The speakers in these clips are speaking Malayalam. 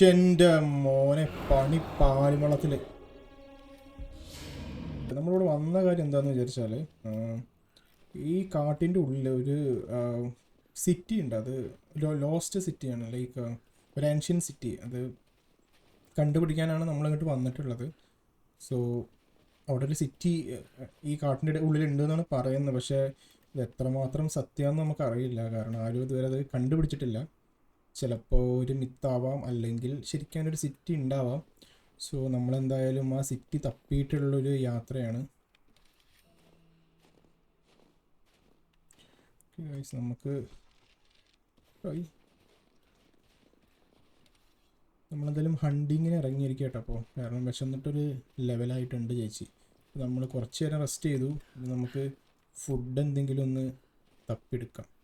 എന്റെ മോനെ പണി പാലുമളത്തിൽ നമ്മളിവിടെ വന്ന കാര്യം എന്താണെന്ന് വിചാരിച്ചാൽ ഈ കാട്ടിന്റെ ഉള്ളിൽ ഒരു സിറ്റി ഉണ്ട്. അത് ലോസ്റ്റ് സിറ്റിയാണ് ലൈക്ക് ഒരു ആൻഷ്യൻ സിറ്റി അത് കണ്ടുപിടിക്കാനാണ് നമ്മൾ ഇങ്ങോട്ട് വന്നിട്ടുള്ളത്. സോ അവിടെ ഒരു സിറ്റി ഈ കാട്ടിന്റെ ഉള്ളിലുണ്ട് എന്നാണ് പറയുന്നത്. പക്ഷേ ഇത് എത്രമാത്രം സത്യമാണെന്ന് നമുക്കറിയില്ല. കാരണം ആരും ഇതുവരെ അത് കണ്ടുപിടിച്ചിട്ടില്ല. ചിലപ്പോൾ ഒരു മിത്താവാം അല്ലെങ്കിൽ ശരിക്കും ഒരു സിറ്റി ഉണ്ടാവാം സോ നമ്മളെന്തായാലും ആ സിറ്റി തപ്പിയിട്ടുള്ളൊരു യാത്രയാണ്. നമുക്ക്. നമ്മളെന്തായാലും ഹണ്ടിങ്ങിന് ഇറങ്ങിയിരിക്കും കേട്ടോ അപ്പോൾ കാരണം വിശന്നിട്ടൊരു ലെവലായിട്ടുണ്ട് ചേച്ചി. നമ്മൾ കുറച്ച് നേരം റെസ്റ്റ് ചെയ്തു. നമുക്ക് ഫുഡ് എന്തെങ്കിലും ഒന്ന് തപ്പിയെടുക്കാം.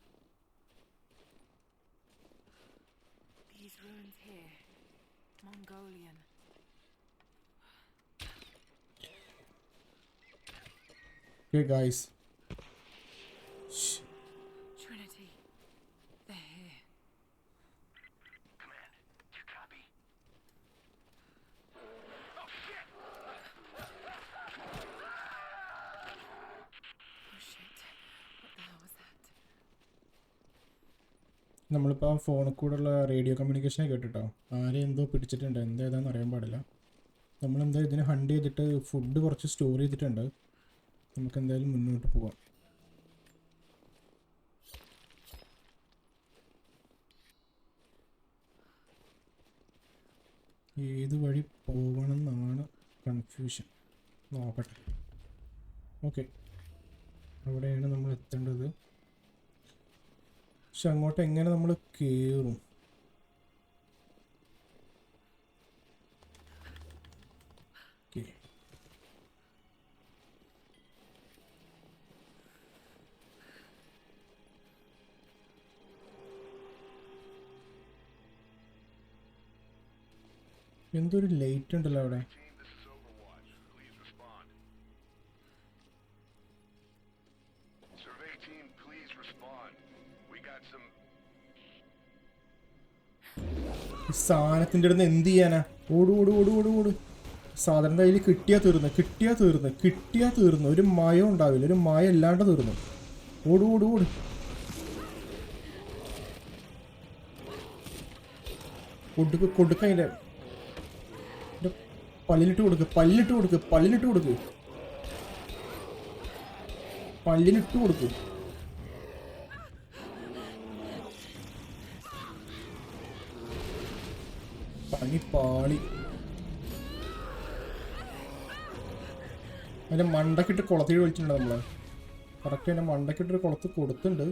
Okay Shh. Trinity. They're here. Command, do you copy? Oh shit. Oh shit! What the hell was that? നമ്മളിപ്പോൾ ആ ഫോണിൽ കൂടെയുള്ള റേഡിയോ കമ്മ്യൂണിക്കേഷനെ കേട്ടിട്ടോ ആരെ എന്തോ പിടിച്ചിട്ടുണ്ട് എന്തേതാന്ന് അറിയാൻ പാടില്ല നമ്മളെന്താ ഇതിനെ ഹണ്ട് ചെയ്തിട്ട് ഫുഡ് കുറച്ച് സ്റ്റോർ ചെയ്തിട്ടുണ്ട് നമുക്ക് എന്തായാലും മുന്നോട്ട് പോവാം. ഏത് വഴി പോകണം എന്നാണ് കൺഫ്യൂഷൻ നോക്കട്ടെ. ഓക്കെ അവിടെയാണ് നമ്മൾ എത്തേണ്ടത്. പക്ഷെ അങ്ങോട്ട് എങ്ങനെ നമ്മൾ കയറും ഓക്കെ എന്തൊരു ലൈറ്റ് ഉണ്ടല്ലോ അവിടെ. സാധനത്തിന്റെ അടുത്ത് എന്ത് ചെയ്യാനാ? ഓട് ഓട് ഓട് ഓട് ഓട്. സാധനം കയ്യിൽ കിട്ടിയാ തീർന്ന് കിട്ടിയാ തീർന്ന് കിട്ടിയാ തീർന്ന്. ഒരു മയം ഉണ്ടാവില്ല ഒരു മയ ഇല്ലാണ്ട് തീർന്നു. ഓട് ഓട് ഓട്. കൊടുക്ക് കൊടുക്കതിന്റെ പല്ലിലിട്ട് കൊടുക്ക് പല്ലിലിട്ട് കൊടുക്ക് പല്ലിലിട്ട് കൊടുക്ക്. പല്ലിലിട്ട് കൊടുക്ക്. പണി പാളി. അതിന്റെ മണ്ടക്കിട്ട് കുളത്തിൽ വിളിച്ചിട്ടുണ്ട് നമ്മൾ. കറക്റ്റ് അതിന്റെ മണ്ടക്കിട്ടൊരു കുളത്ത് കൊടുത്തിട്ടുണ്ട്.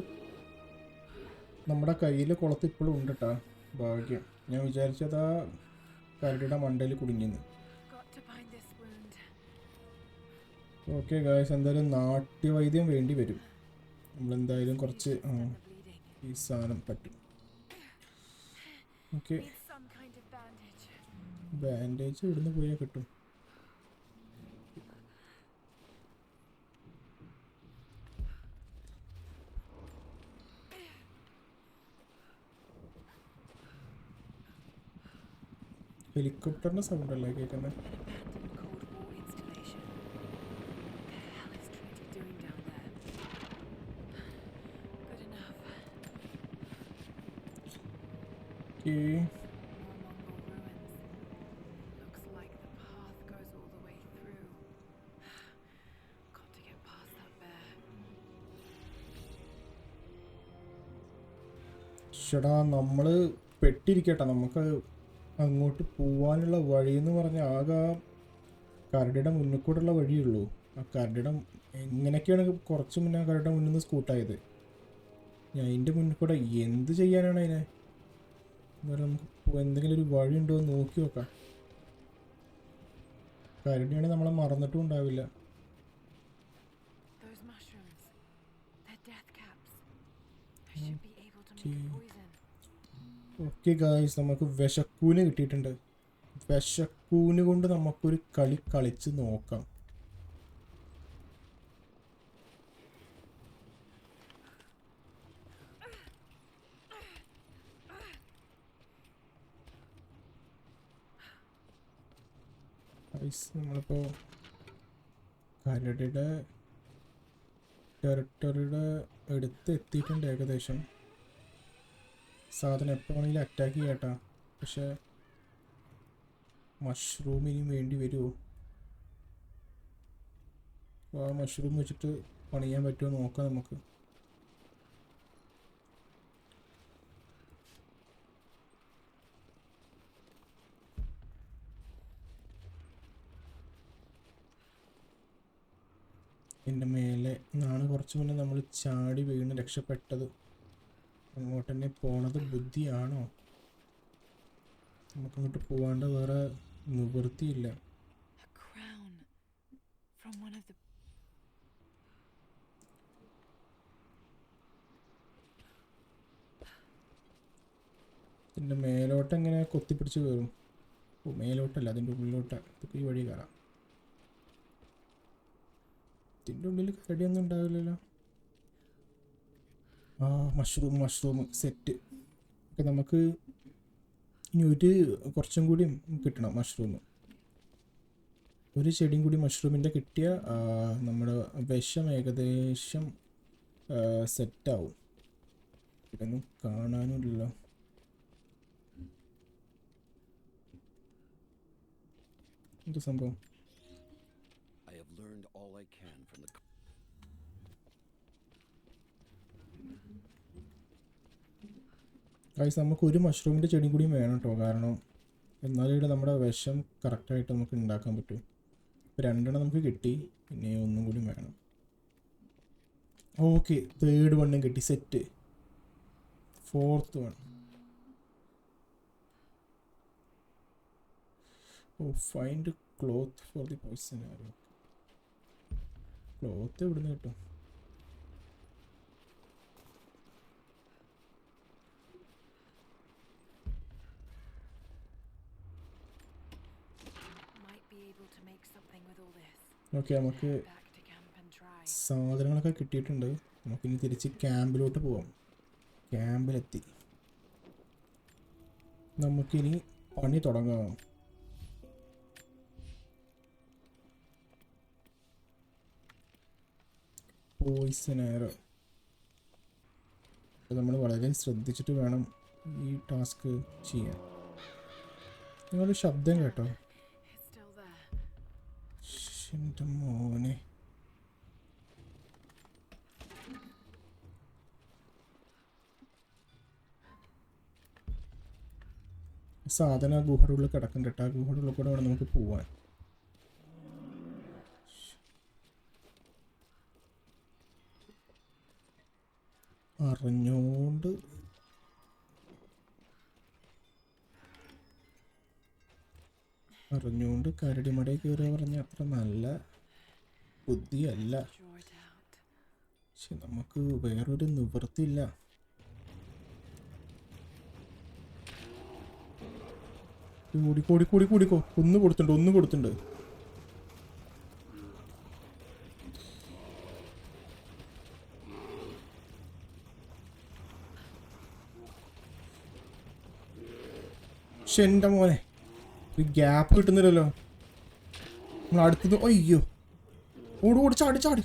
നമ്മുടെ കയ്യിൽ കുളത്ത് ഇപ്പോഴും ഉണ്ട് കേട്ടാ ഭാഗ്യം. ഞാൻ വിചാരിച്ചത് കരടിയുടെ മണ്ടയിൽ കുടുങ്ങിയെന്ന് ഓക്കെ ഗായ്സ് എന്തായാലും നാട്യവൈദ്യം വേണ്ടി വരും. നമ്മളെന്തായാലും കുറച്ച് ഈ സാധനം പറ്റും. ഓക്കെ. ബാൻഡേജ് ഇവിടുന്ന് പോയാൽ കിട്ടും. ഹെലികോപ്റ്ററിന്റെ സൗണ്ട് അല്ലേ കേൾക്കുന്നത് bear. ചേടാ നമ്മൾ പെട്ടിരിക്കട്ടെ. നമുക്ക് അങ്ങോട്ട് പോവാനുള്ള വഴിയെന്ന് പറഞ്ഞാൽ ആകെ കരടിയുടെ മുന്നിൽ കൂടെയുള്ള വഴിയുള്ളൂ ആ കരടിയുടെ എങ്ങനെയൊക്കെയാണ് കുറച്ച് മുന്നേ കരടിയുടെ മുന്നിൽ നിന്ന് സ്കൂട്ടായത് ഞാൻ അതിന്റെ മുന്നിൽ കൂടെ എന്ത് ചെയ്യാനാണ് അതിനെ? എന്നാലും നമുക്ക് എന്തെങ്കിലും ഒരു വഴി ഉണ്ടോ എന്ന് നോക്കി നോക്കാം. കരടിയാണെങ്കിൽ നമ്മളെ മറന്നിട്ടും ഉണ്ടാവില്ല. ഓക്കെ ഗായ്സ് നമുക്ക് വിശക്കൂന് കിട്ടിയിട്ടുണ്ട്. വിശക്കൂന് കൊണ്ട് നമുക്കൊരു കളി കളിച്ച് നോക്കാം ഗൈസ് നമ്മളിപ്പോൾ കരടിയുടെ ടെറിട്ടറിയുടെ അടുത്ത് എത്തിയിട്ടുണ്ട് ഏകദേശം. സാധനം എപ്പോൾ വേണമെങ്കിലും അറ്റാക്ക് ചെയ്യട്ടാ. പക്ഷേ മഷ്റൂമിനും വേണ്ടി വരുമോ ആ മഷ്റൂം വെച്ചിട്ട് പണിയാൻ പറ്റുമോ നോക്കാം നമുക്ക്. എന്റെ മേലെ നാണ് കുറച്ച് മുന്നേ നമ്മൾ ചാടി വീണ് രക്ഷപ്പെട്ടത്. അങ്ങോട്ട് തന്നെ പോണത് ബുദ്ധിയാണോ? നമുക്കങ്ങോട്ട് പോവാണ്ട് വേറെ നിവൃത്തിയില്ല. ഇതിന്റെ മേലോട്ട് എങ്ങനെ കൊത്തിപ്പിടിച്ച് കയറും മേലോട്ടല്ല അതിന്റെ ഉള്ളിലോട്ട്. ഇതൊക്കെ ഈ വഴി കയറാം ഇതിന്റെ ഉള്ളിൽ കരടിയൊന്നും ഉണ്ടാവില്ലല്ലോ. ആ മഷ്റൂം മഷ്റൂം സെറ്റ് ഒക്കെ നമുക്ക് ഇനി ഒരു കുറച്ചും കൂടി കിട്ടണം മഷ്റൂം ഒരു ചെടിയും കൂടി മഷ്റൂമിന്റെ കിട്ടിയ നമ്മുടെ വിഷം ഏകദേശം സെറ്റാവും ഇതൊന്നും കാണാനില്ല എന്ത് സംഭവം? Learned all I can from the. Guys നമുക്ക് ഒരു മഷ്റൂമിന്റെ ചെടിയും കൂടിയും വേണം കേട്ടോ കാരണം എന്നാലും ഇവിടെ നമ്മുടെ വിഷം കറക്റ്റായിട്ട് നമുക്ക് ഉണ്ടാക്കാൻ പറ്റും. ഇപ്പോൾ രണ്ടെണ്ണം നമുക്ക് കിട്ടി. പിന്നെ ഒന്നും കൂടി വേണം. ഓക്കെ തേർഡ് വണ്ണും കിട്ടി. Set fourth one oh find cloth for the poison cloth എവിടുന്ന് കിട്ടും. ഓക്കെ നമുക്ക്. സാധനങ്ങളൊക്കെ കിട്ടിയിട്ടുണ്ട്. നമുക്കിനി തിരിച്ച് ക്യാമ്പിലോട്ട് പോവാം. ക്യാമ്പിലെത്തി. നമുക്കിനി പണി തുടങ്ങാം. പോയിസൺ എയർ നമ്മൾ വളരെ ശ്രദ്ധിച്ചിട്ട് വേണം ഈ ടാസ്ക് ചെയ്യാൻ. നിങ്ങളുടെ ശബ്ദം കേട്ടോ. മോനെ. സാധന ഗുഹയുടെ ഉള്ളിൽ കിടക്കുന്നുണ്ട് കേട്ടോ. ആ കൂടെ വേണം നമുക്ക് പോവാൻ. അറിഞ്ഞോണ്ട്. പറഞ്ഞുകൊണ്ട് കരടിമടയിൽ കയറുക പറഞ്ഞ അത്ര നല്ല ബുദ്ധിയല്ല. പക്ഷെ നമുക്ക് വേറൊരു നിവൃത്തിയില്ല. കൂടിക്കോ ഓടിക്കോ ഓടിക്കോ ഓടിക്കോ ഒന്ന് കൊടുത്തിട്ടുണ്ട് ഒന്ന് കൊടുത്തിട്ടുണ്ട്. എന്റെ മോനെ ഒരു ഗ്യാപ്പ് കിട്ടുന്നില്ലല്ലോ. നമ്മൾ അടുത്തത് അയ്യോ. ഓട് ഓടി ചാടി ചാടി.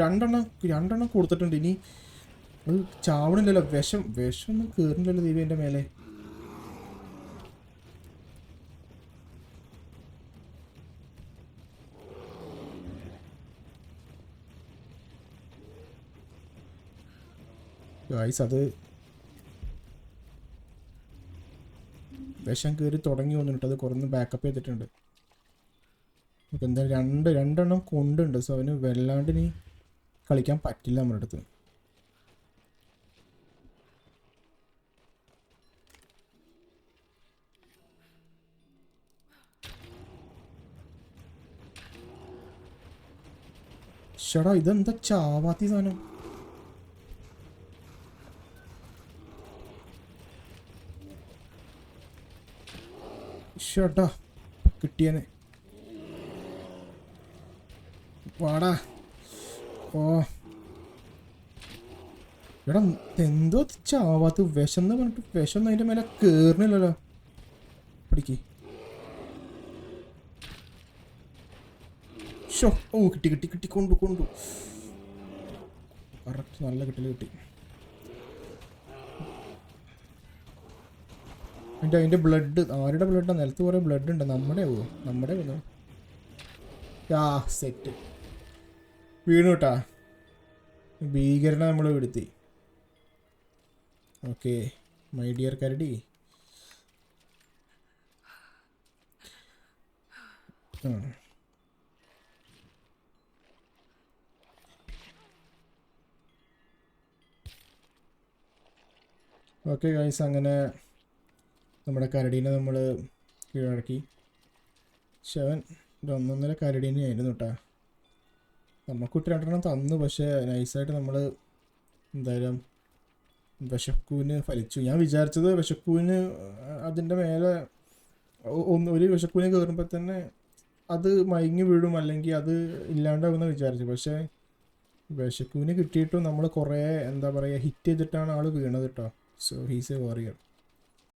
രണ്ടെണ്ണം രണ്ടെണ്ണം കൊടുത്തിട്ടുണ്ട്. ഇനി അത് ചാവണില്ലല്ലോ. വിഷം വിഷം ഒന്നും കയറുന്നില്ലല്ലോ ദൈവം എന്റെ മേലെ. ഗായ്സ് അത് വിഷം കയറി തുടങ്ങി വന്നിട്ട് അത് കുറഞ്ഞ് ബാക്കപ്പ് ചെയ്തിട്ടുണ്ട്. നമുക്ക് എന്തായാലും രണ്ട് രണ്ടെണ്ണം കൊണ്ടുണ്ട്. സോ അവന് വല്ലാണ്ട് ഇനി കളിക്കാൻ പറ്റില്ല നമ്മുടെ അടുത്ത്. ഷടാ ഇതെന്താ ചാവാത്തി സാധനം? ഷടാ കിട്ടിയനെ. വാടാ. ഓ. എടാ എന്തോ ചാവാത്ത വിഷം എന്ന് പറഞ്ഞിട്ട് വിഷം അതിന്റെ മേലെ കേറണില്ലല്ലോ പിടിക്ക്. ഷോ ഓ കിട്ടി കിട്ടി കിട്ടി. കൊണ്ടു കൊണ്ടു. കറക്റ്റ് നല്ല കിട്ടൽ കിട്ടി. അതിന്റെ അതിന്റെ ബ്ലഡ് ആരുടെ ബ്ലഡാണ് നിലത്ത് കുറേ ബ്ലഡ് ഉണ്ട്. നമ്മുടെ ഓ നമ്മുടെ ആ സെറ്റ് വീണു കേട്ടാ ഭീകരനെ നമ്മൾ എടുത്തി ഓക്കെ. മൈ ഡിയർ കരടി. ഓക്കെ ഗൈസ് അങ്ങനെ നമ്മുടെ കരടീനെ നമ്മൾ കീഴടക്കി. ശവൻ ഒന്നൊന്നര കരടീനെ ആയിരുന്നു കേട്ടാ നമുക്കിട്ട് രണ്ടെണ്ണം തന്നു പക്ഷേ നൈസായിട്ട് നമ്മൾ എന്തായാലും വിശക്കൂവിന് ഫലിച്ചു. ഞാൻ വിചാരിച്ചത് വിശക്കൂവിന് അതിന്റെ മേലെ ഒന്ന് ഒരു വിശക്കൂവിന് കയറുമ്പോൾ തന്നെ അത് മയങ്ങി വീഴും അല്ലെങ്കിൽ അത് ഇല്ലാണ്ടാവുമെന്ന് വിചാരിച്ചു. പക്ഷേ വിശക്കൂവിന് കിട്ടിയിട്ടും നമ്മൾ കുറേ എന്താ പറയുക ഹിറ്റ് ചെയ്തിട്ടാണ് ആൾ വീണത് കേട്ടോ സോ ഹീസ് എ വാറിയർ